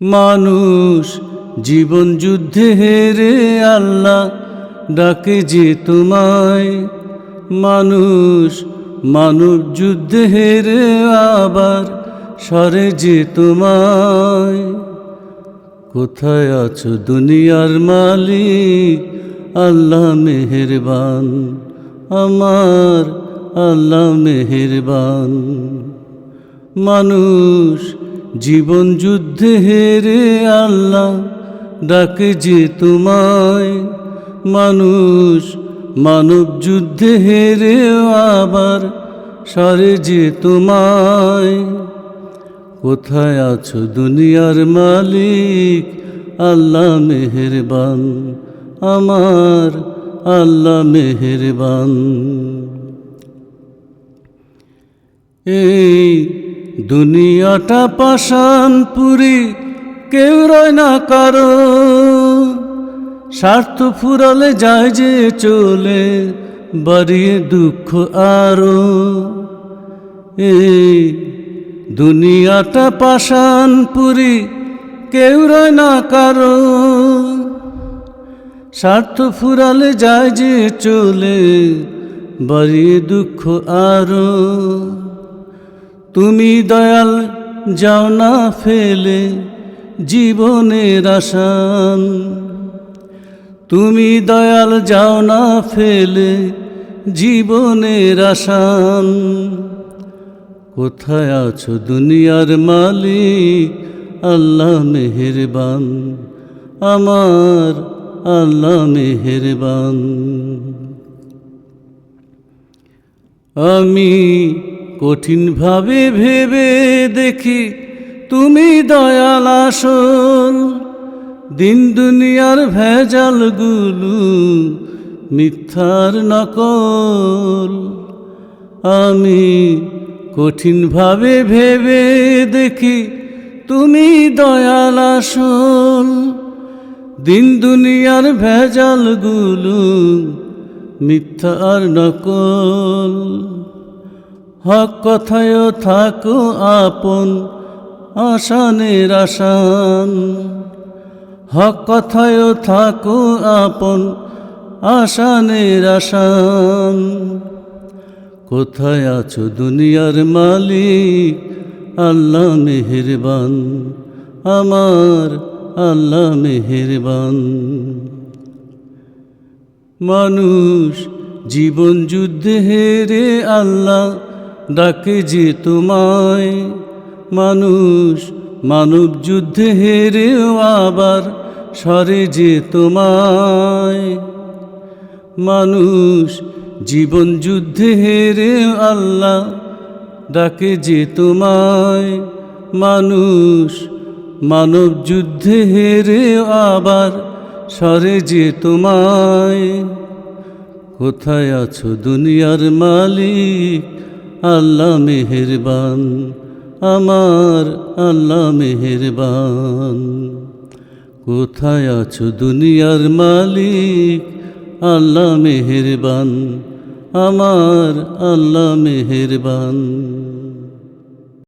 মানুষ জীবন যুদ্ধে হেরে আল্লাহ ডাকে যে তোমায়। মানুষ মানব যুদ্ধে হেরে আবার সরে যে তোমায়। কোথায় আছো দুনিয়ার মালিক? আল্লাহ মেহেরবান, আমার আল্লাহ মেহেরবান। মানুষ জীবন যুদ্ধে হেরে আল্লাহ ডাকে যে তোমায়। মানুষ মানব যুদ্ধে হেরে আবার সারে যে তোমায়। কোথায় আছো দুনিয়ার মালিক? আল্লাহ মেহেরবান, আমার আল্লাহ মেহেরবান। এই দুনিয়াটা পাশান পুরি কেউ রয় না কারও। স্বার্থ ফুরালে যায় যে চলে, বাড়িয়ে দুঃখ আরও। এই দুনিয়াটা পাশান পুরি কেউ রয় না কারও। স্বার্থ ফুরালে যায় যে চলে, বাড়িয়ে দুঃখ আরও। তুমি দয়াল, যাও না ফেলে জীবনের আসান। তুমি দয়াল, যাও না ফেলে জীবনের আসান। কোথায় আছো দুনিয়ার মালিক? আল্লাহ মেহেরবান, আমার আল্লাহ মেহেরবান। আমি কঠিনভাবে ভেবে দেখি তুমি দয়াল আসল। দিন দুনিয়ার ভেজালগুলো মিথ্যার নকল। আমি কঠিনভাবে ভেবে দেখি তুমি দয়াল আসল। দিন দুনিয়ার ভেজালগুলো মিথ্যা আর নকল। হক কথায় থাকো আপন আসানের আসান হক কথায় থাকো আপন আসানের আসান কোথায় আছো দুনিয়ার মালিক? আল্লাহ মেহেরবান, আমার আল্লাহ মেহেরবান। মানুষ জীবন যুদ্ধে হেরে আল্লাহ ডাকে যে তোমায়। মানুষ মানব যুদ্ধে হেরেও আবার সরে যে তোমায়। মানুষ জীবন যুদ্ধে হেরে আল্লাহ ডাকে যে তোমায়। মানুষ মানব যুদ্ধে হেরে আবার সরে যে তোমায়। কোথায় আছো দুনিয়ার মালিক? আল্লাহ মেহেরবান আমার আল্লাহ মেহেরবান। কোথায় আছো দুনিয়ার মালিক? আল্লাহ মেহেরবান আমার আল্লাহ মেহেরবান।